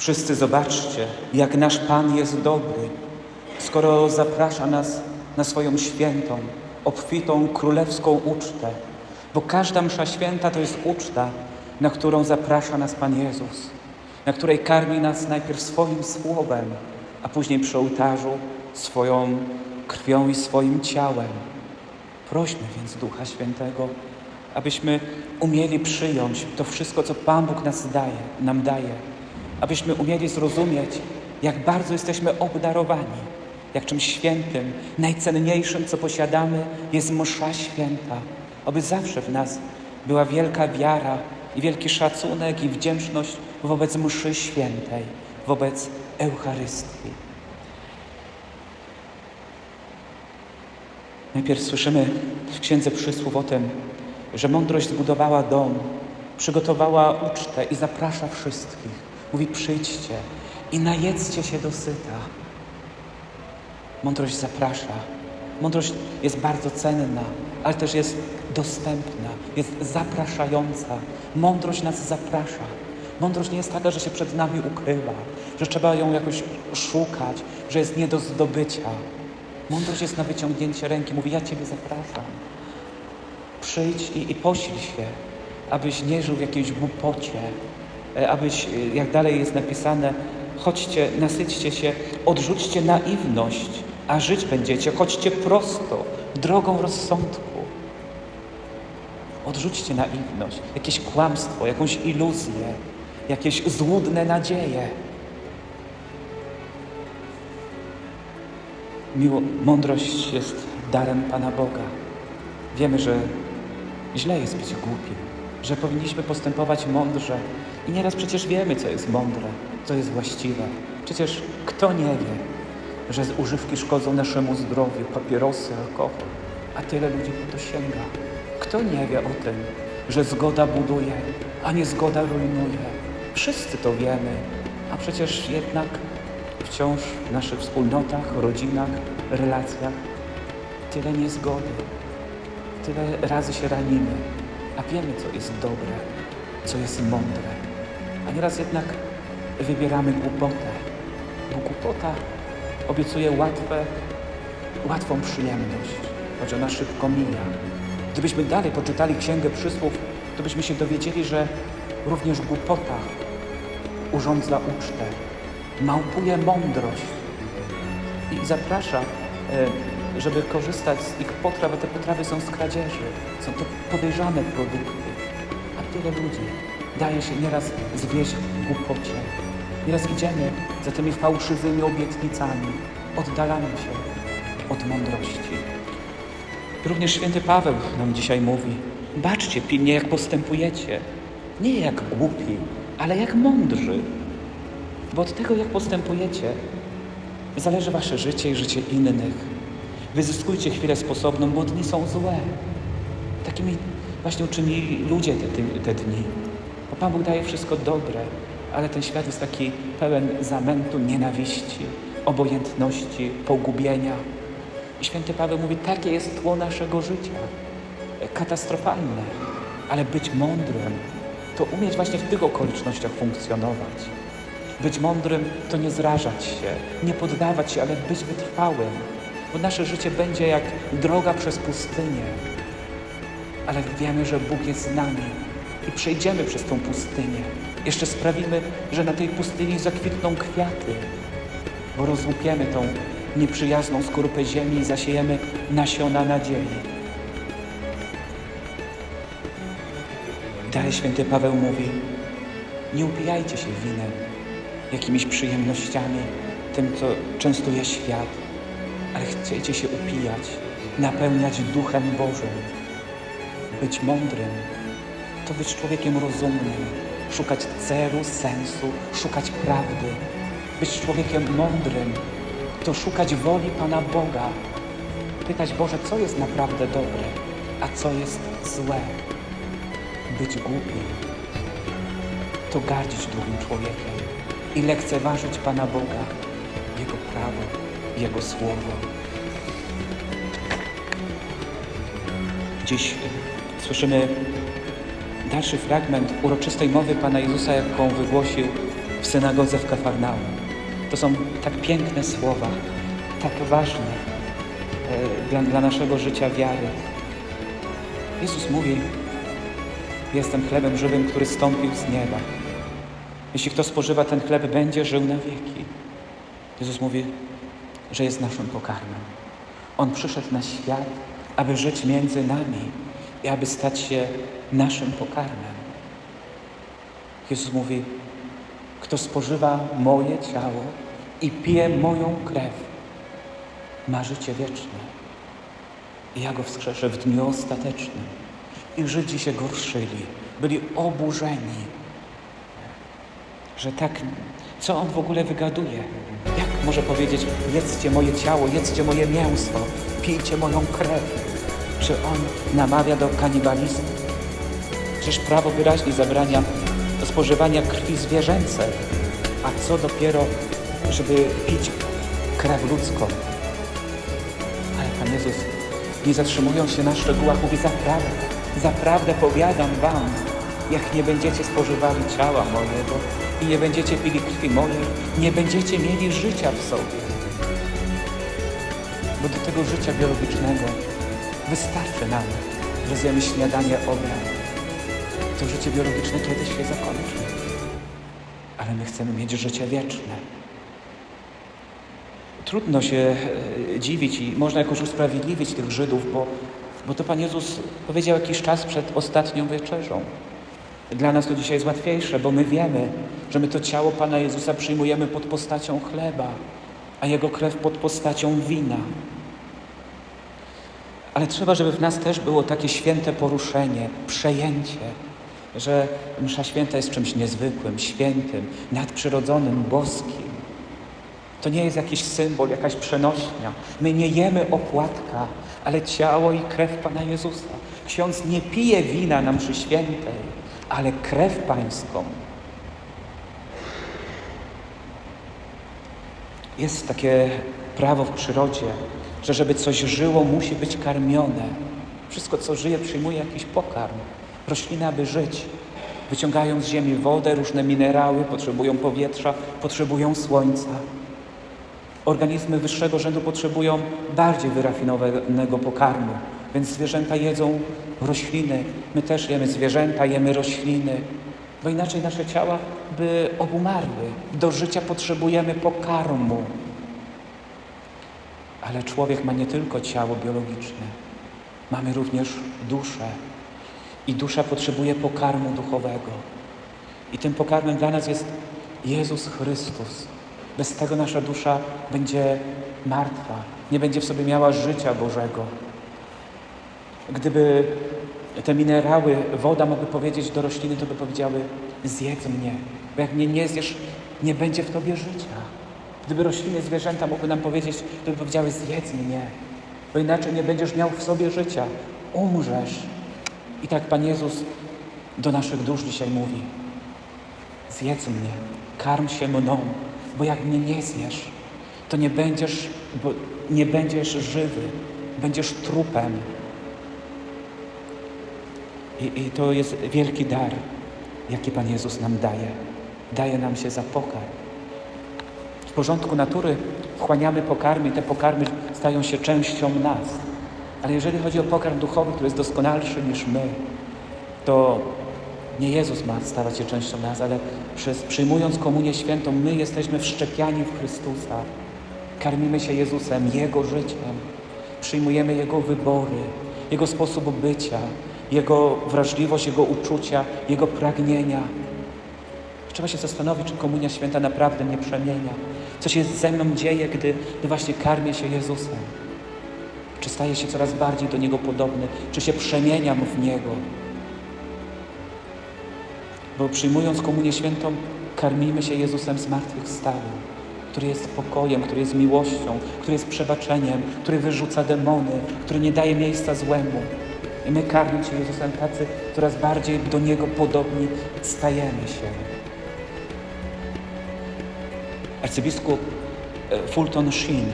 Wszyscy zobaczcie, jak nasz Pan jest dobry, skoro zaprasza nas na swoją świętą, obfitą królewską ucztę. Bo każda msza święta to jest uczta, na którą zaprasza nas Pan Jezus, na której karmi nas najpierw swoim słowem, a później przy ołtarzu swoją krwią i swoim ciałem. Prośmy więc Ducha Świętego, abyśmy umieli przyjąć to wszystko, co Pan Bóg nas daje, nam daje, abyśmy umieli zrozumieć, jak bardzo jesteśmy obdarowani, jak czymś świętym, najcenniejszym, co posiadamy, jest msza święta, aby zawsze w nas była wielka wiara i wielki szacunek i wdzięczność wobec mszy świętej, wobec Eucharystii. Najpierw słyszymy w Księdze Przysłów o tym, że mądrość zbudowała dom, przygotowała ucztę i zaprasza wszystkich. Mówi: przyjdźcie i najedzcie się dosyta. Mądrość zaprasza. Mądrość jest bardzo cenna, ale też jest dostępna, jest zapraszająca. Mądrość nas zaprasza. Mądrość nie jest taka, że się przed nami ukrywa, że trzeba ją jakoś szukać, że jest nie do zdobycia. Mądrość jest na wyciągnięcie ręki. Mówi, ja Ciebie zapraszam. Przyjdź i, i posil się, abyś nie żył w jakiejś głupocie, abyś, e, jak dalej jest napisane, chodźcie, nasyćcie się, odrzućcie naiwność, a żyć będziecie. Chodźcie prosto, drogą rozsądku. Odrzućcie naiwność, jakieś kłamstwo, jakąś iluzję, jakieś złudne nadzieje. Miło, mądrość jest darem Pana Boga. Wiemy, że źle jest być głupim, że powinniśmy postępować mądrze. I nieraz przecież wiemy, co jest mądre, co jest właściwe. Przecież kto nie wie, że używki szkodzą naszemu zdrowiu, papierosy, alkohol, a tyle ludzi po to sięga. Kto nie wie o tym, że zgoda buduje, a nie zgoda rujnuje? Wszyscy to wiemy, a przecież jednak wciąż w naszych wspólnotach, rodzinach, relacjach tyle niezgody, tyle razy się ranimy, a wiemy, co jest dobre, co jest mądre. Nieraz jednak wybieramy głupotę, bo głupota obiecuje łatwe, łatwą przyjemność, choć ona szybko mija. Gdybyśmy dalej poczytali Księgę Przysłów, to byśmy się dowiedzieli, że również głupota urządza ucztę, małpuje mądrość i zaprasza, e, żeby korzystać z ich potraw, a te potrawy są z kradzieży. Są to podejrzane produkty. A tyle ludzi daje się nieraz zwieść głupocie. Nieraz idziemy za tymi fałszywymi obietnicami, oddalamy się od mądrości. Również święty Paweł nam dzisiaj mówi: baczcie pilnie, jak postępujecie. Nie jak głupi, ale jak mądrzy. Bo od tego, jak postępujecie, zależy wasze życie i życie innych. Wyzyskujcie chwilę sposobną, bo dni są złe. Takimi właśnie uczynili ludzie te, te dni. Bo Pan Bóg daje wszystko dobre, ale ten świat jest taki pełen zamętu, nienawiści, obojętności, pogubienia. I święty Paweł mówi, takie jest tło naszego życia. Katastrofalne, ale być mądrym, to umieć właśnie w tych okolicznościach funkcjonować. Być mądrym to nie zrażać się, nie poddawać się, ale być wytrwałym. Bo nasze życie będzie jak droga przez pustynię. Ale wiemy, że Bóg jest z nami i przejdziemy przez tą pustynię. Jeszcze sprawimy, że na tej pustyni zakwitną kwiaty, bo rozłupiemy tą nieprzyjazną skorupę ziemi i zasiejemy nasiona nadziei. Dalej święty Paweł mówi, nie upijajcie się winem, jakimiś przyjemnościami, tym, co częstuje świat, ale chciejcie się upijać, napełniać Duchem Bożym. Być mądrym to być człowiekiem rozumnym, szukać celu, sensu, szukać prawdy. Być człowiekiem mądrym to szukać woli Pana Boga. Pytać Boże, co jest naprawdę dobre, a co jest złe. Być głupim to gardzić drugim człowiekiem i lekceważyć Pana Boga, Jego prawo, Jego słowo. Dziś słyszymy dalszy fragment uroczystej mowy Pana Jezusa, jaką wygłosił w synagodze w Kafarnaum. To są tak piękne słowa, tak ważne e, dla, dla naszego życia wiary. Jezus mówi, jestem chlebem żywym, który stąpił z nieba. Jeśli kto spożywa ten chleb, będzie żył na wieki. Jezus mówi, że jest naszym pokarmem. On przyszedł na świat, aby żyć między nami i aby stać się naszym pokarmem. Jezus mówi, kto spożywa moje ciało i pije moją krew, ma życie wieczne. I ja go wskrzeszę w dniu ostatecznym. I Żydzi się gorszyli, byli oburzeni, że tak, co on w ogóle wygaduje? Jak może powiedzieć, jedzcie moje ciało, jedzcie moje mięso, pijcie moją krew? Czy on namawia do kanibalizmu? Przecież prawo wyraźnie zabrania spożywania krwi zwierzęcej, a co dopiero, żeby pić krew ludzką. Ale Pan Jezus, nie zatrzymując się na szczegółach, mówi zaprawdę, zaprawdę powiadam wam, jak nie będziecie spożywali ciała mojego i nie będziecie pili krwi mojej, nie będziecie mieli życia w sobie. Bo do tego życia biologicznego wystarczy nam, że zjemy śniadanie, obiad. To życie biologiczne kiedyś się zakończy. Ale my chcemy mieć życie wieczne. Trudno się e, dziwić i można jakoś usprawiedliwić tych Żydów, bo, bo to Pan Jezus powiedział jakiś czas przed ostatnią wieczerzą. Dla nas to dzisiaj jest łatwiejsze, bo my wiemy, że my to ciało Pana Jezusa przyjmujemy pod postacią chleba, a Jego krew pod postacią wina. Ale trzeba, żeby w nas też było takie święte poruszenie, przejęcie, że msza święta jest czymś niezwykłym, świętym, nadprzyrodzonym, boskim. To nie jest jakiś symbol, jakaś przenośnia. My nie jemy opłatka, ale ciało i krew Pana Jezusa. Ksiądz nie pije wina na mszy świętej, ale krew pańską. Jest takie prawo w przyrodzie, że żeby coś żyło, musi być karmione. Wszystko, co żyje, przyjmuje jakiś pokarm. Rośliny, aby żyć, wyciągają z ziemi wodę, różne minerały, potrzebują powietrza, potrzebują słońca. Organizmy wyższego rzędu potrzebują bardziej wyrafinowanego pokarmu, więc zwierzęta jedzą rośliny. My też jemy zwierzęta, jemy rośliny, bo inaczej nasze ciała by obumarły. Do życia potrzebujemy pokarmu. Ale człowiek ma nie tylko ciało biologiczne, mamy również duszę. I dusza potrzebuje pokarmu duchowego. I tym pokarmem dla nas jest Jezus Chrystus. Bez tego nasza dusza będzie martwa, nie będzie w sobie miała życia Bożego. Gdyby te minerały, woda mogły powiedzieć do rośliny, to by powiedziały: Zjedz mnie, bo jak mnie nie zjesz, nie będzie w tobie życia. Gdyby rośliny, zwierzęta mogły nam powiedzieć, to by powiedziały: Zjedz mnie, bo inaczej nie będziesz miał w sobie życia, umrzesz. I tak Pan Jezus do naszych dusz dzisiaj mówi: Zjedz mnie, karm się mną, bo jak mnie nie zjesz, to nie będziesz, bo nie będziesz żywy, będziesz trupem. I, I to jest wielki dar, jaki Pan Jezus nam daje. Daje nam się za pokarm. W porządku natury wchłaniamy pokarmy i te pokarmy stają się częścią nas. Ale jeżeli chodzi o pokarm duchowy, który jest doskonalszy niż my, to nie Jezus ma stawać się częścią nas, ale przez przyjmując komunię świętą, my jesteśmy wszczepiani w Chrystusa. Karmimy się Jezusem, Jego życiem. Przyjmujemy Jego wybory, Jego sposób bycia, Jego wrażliwość, Jego uczucia, Jego pragnienia. Trzeba się zastanowić, czy komunia święta naprawdę mnie przemienia. Co się ze mną dzieje, gdy, gdy właśnie karmię się Jezusem. Czy staję się coraz bardziej do Niego podobny? Czy się przemieniam w Niego? Bo przyjmując Komunię Świętą, karmimy się Jezusem zmartwychwstałym, który jest pokojem, który jest miłością, który jest przebaczeniem, który wyrzuca demony, który nie daje miejsca złemu. I my karmić się Jezusem tacy, coraz bardziej do Niego podobni stajemy się. Arcybiskup e, Fulton Sheen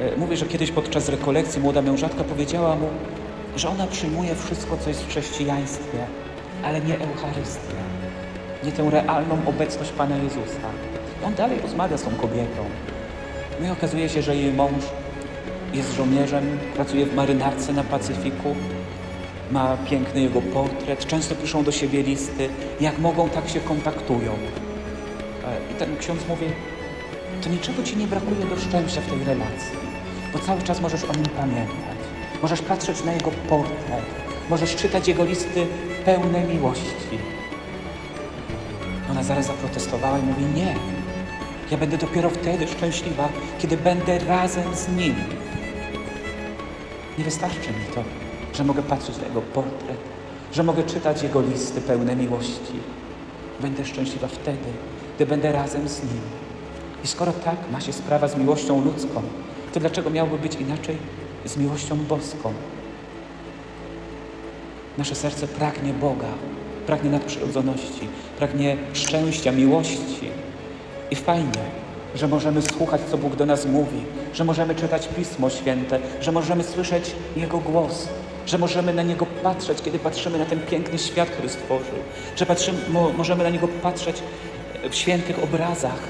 e, mówi, że kiedyś podczas rekolekcji młoda mężatka powiedziała mu, że ona przyjmuje wszystko, co jest w chrześcijaństwie, ale nie Eucharystię. nie tę realną obecność Pana Jezusa. On dalej rozmawia z tą kobietą. No i okazuje się, że jej mąż jest żołnierzem, pracuje w marynarce na Pacyfiku, ma piękny jego portret, często piszą do siebie listy, jak mogą, tak się kontaktują. E, I ten ksiądz mówi, to niczego Ci nie brakuje do szczęścia w tej relacji, bo cały czas możesz o nim pamiętać, możesz patrzeć na jego portret, możesz czytać jego listy pełne miłości. Ona zaraz zaprotestowała i mówi, nie, ja będę dopiero wtedy szczęśliwa, kiedy będę razem z nim. Nie wystarczy mi to, że mogę patrzeć na jego portret, że mogę czytać jego listy pełne miłości. Będę szczęśliwa wtedy, gdy będę razem z nim. I skoro tak ma się sprawa z miłością ludzką, to dlaczego miałoby być inaczej z miłością boską? Nasze serce pragnie Boga, pragnie nadprzyrodzoności, pragnie szczęścia, miłości. I fajnie, że możemy słuchać, co Bóg do nas mówi, że możemy czytać Pismo Święte, że możemy słyszeć Jego głos, że możemy na Niego patrzeć, kiedy patrzymy na ten piękny świat, który stworzył, że patrzymy, mo, możemy na Niego patrzeć w świętych obrazach,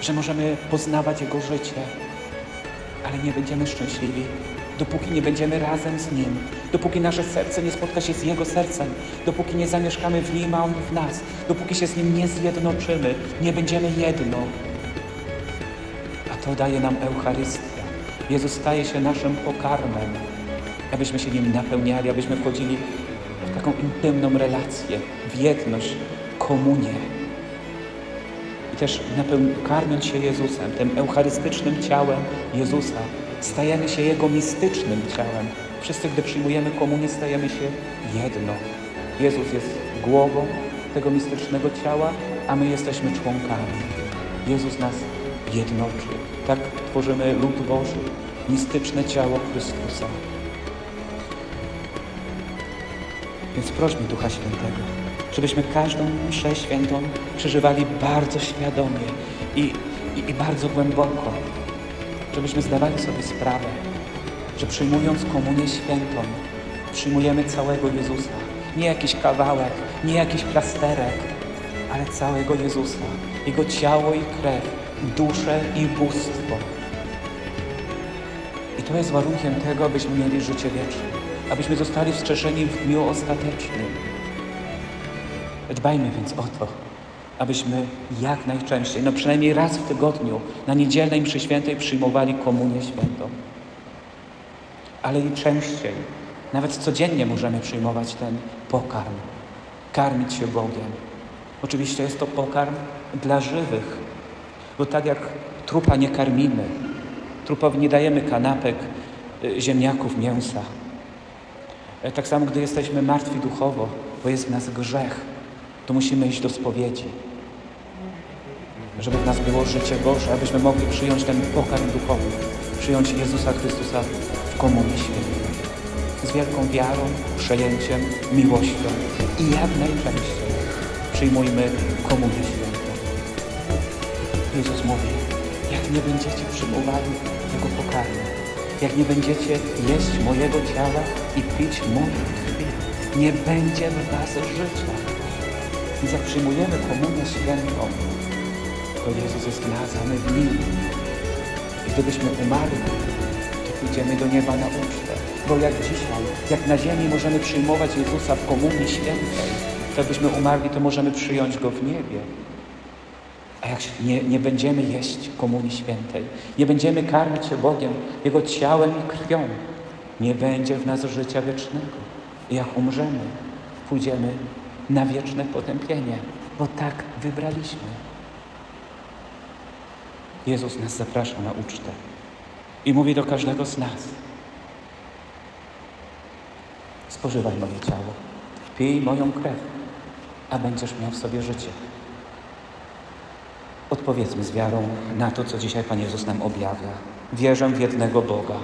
że możemy poznawać Jego życie, ale nie będziemy szczęśliwi, dopóki nie będziemy razem z Nim, dopóki nasze serce nie spotka się z Jego sercem, dopóki nie zamieszkamy w Nim, a On w nas, dopóki się z Nim nie zjednoczymy, nie będziemy jedno. A to daje nam Eucharystia. Jezus staje się naszym pokarmem, abyśmy się Nim napełniali, abyśmy wchodzili w taką intymną relację, w jedność, komunię. I też karmiąc się Jezusem, tym eucharystycznym ciałem Jezusa, stajemy się Jego mistycznym ciałem. Wszyscy, gdy przyjmujemy komunię, stajemy się jedno. Jezus jest głową tego mistycznego ciała, a my jesteśmy członkami. Jezus nas jednoczy. Tak tworzymy lud Boży, mistyczne ciało Chrystusa. Więc prośmy Ducha Świętego, żebyśmy każdą mszę świętą przeżywali bardzo świadomie i, i, i bardzo głęboko. Żebyśmy zdawali sobie sprawę, że przyjmując komunię świętą, przyjmujemy całego Jezusa. Nie jakiś kawałek, nie jakiś plasterek, ale całego Jezusa. Jego ciało i krew, duszę i bóstwo. I to jest warunkiem tego, abyśmy mieli życie wieczne, abyśmy zostali wskrzeszeni w dniu ostatecznym. Dbajmy więc o to, abyśmy jak najczęściej, no przynajmniej raz w tygodniu, na niedzielnej mszy świętej przyjmowali komunię świętą. Ale i częściej, nawet codziennie możemy przyjmować ten pokarm, karmić się Bogiem. Oczywiście jest to pokarm dla żywych, bo tak jak trupa nie karmimy, trupowi nie dajemy kanapek, y, ziemniaków, mięsa. E, Tak samo, gdy jesteśmy martwi duchowo, bo jest w nas grzech, to musimy iść do spowiedzi. Żeby w nas było życie Boże, abyśmy mogli przyjąć ten pokarm duchowy, przyjąć Jezusa Chrystusa w komunii świętej. Z wielką wiarą, przejęciem, miłością i jak najczęściej przyjmujmy komunię świętą. Jezus mówi, jak nie będziecie przyjmowali tego pokarmu, jak nie będziecie jeść mojego ciała i pić mojej krwi, nie będzie w was życia. Więc jak przyjmujemy komunię świętą, to Jezus jest w nas, a my w Nim. I gdybyśmy umarli, to pójdziemy do nieba na ucztę. Bo jak dzisiaj, jak na ziemi możemy przyjmować Jezusa w komunii świętej, to jakbyśmy umarli, to możemy przyjąć Go w niebie. A jak nie, nie będziemy jeść komunii świętej, nie będziemy karmić się Bogiem, Jego ciałem i krwią, nie będzie w nas życia wiecznego. I jak umrzemy, pójdziemy na wieczne potępienie, bo tak wybraliśmy. Jezus nas zaprasza na ucztę i mówi do każdego z nas: Spożywaj moje ciało, pij moją krew, a będziesz miał w sobie życie. Odpowiedzmy z wiarą na to, co dzisiaj Pan Jezus nam objawia. Wierzę w jednego Boga,